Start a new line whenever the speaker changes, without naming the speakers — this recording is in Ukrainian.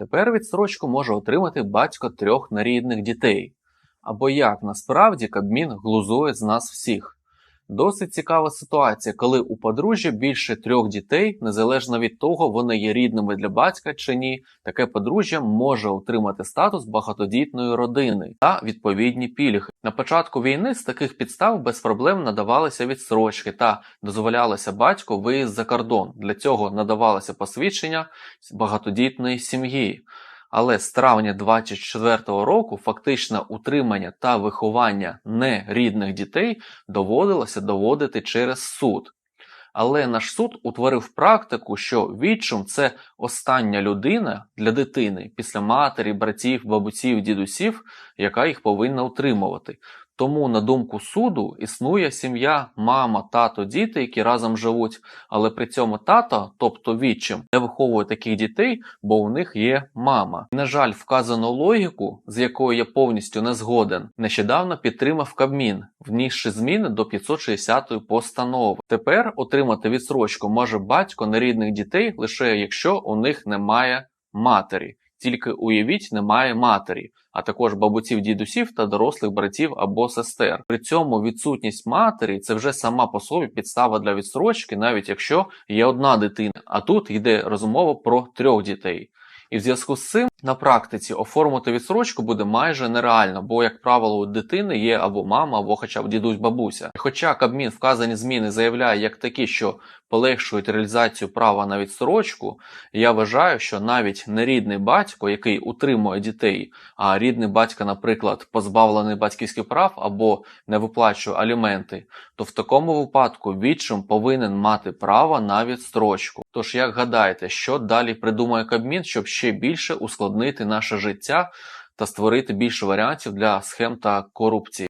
Тепер відстрочку може отримати батько трьох нерідних дітей. Або як насправді Кабмін глузує з нас всіх. Досить цікава ситуація, коли у подружжя більше трьох дітей, незалежно від того, вони є рідними для батька чи ні, таке подружжя може отримати статус багатодітної родини та відповідні пільги. На початку війни з таких підстав без проблем надавалися відстрочки та дозволялося батьку виїзд за кордон. Для цього надавалося посвідчення багатодітної сім'ї. Але з травня 24 року фактичне утримання та виховання нерідних дітей доводилося доводити через суд. Але наш суд утворив практику, що відчим це остання людина для дитини після матері, братів, бабусів, дідусів, яка їх повинна утримувати. Тому, на думку суду, існує сім'я, мама, тато, діти, які разом живуть, але при цьому тато, тобто відчим, не виховує таких дітей, бо у них є мама. На жаль, вказану логіку, з якою я повністю не згоден, нещодавно підтримав Кабмін, внісши зміни до 560-ї постанови. Тепер отримати відсрочку може батько нерідних дітей лише якщо у них немає матері. Тільки уявіть, немає матері, а також бабусів, дідусів та дорослих братів або сестер. При цьому відсутність матері це вже сама по собі підстава для відстрочки, навіть якщо є одна дитина. А тут йде розмова про трьох дітей. І в зв'язку з цим на практиці оформити відсрочку буде майже нереально, бо, як правило, у дитини є або мама, або хоча б дідусь бабуся. Хоча Кабмін вказані зміни заявляє як такі, що полегшують реалізацію права на відстрочку, я вважаю, що навіть нерідний батько, який утримує дітей, а рідний батько, наприклад, позбавлений батьківських прав або не виплачує аліменти, то в такому випадку відчим повинен мати право на відстрочку. Тож як гадаєте, що далі придумає Кабмін, щоб ще більше ускладнити наше життя та створити більше варіантів для схем та корупції?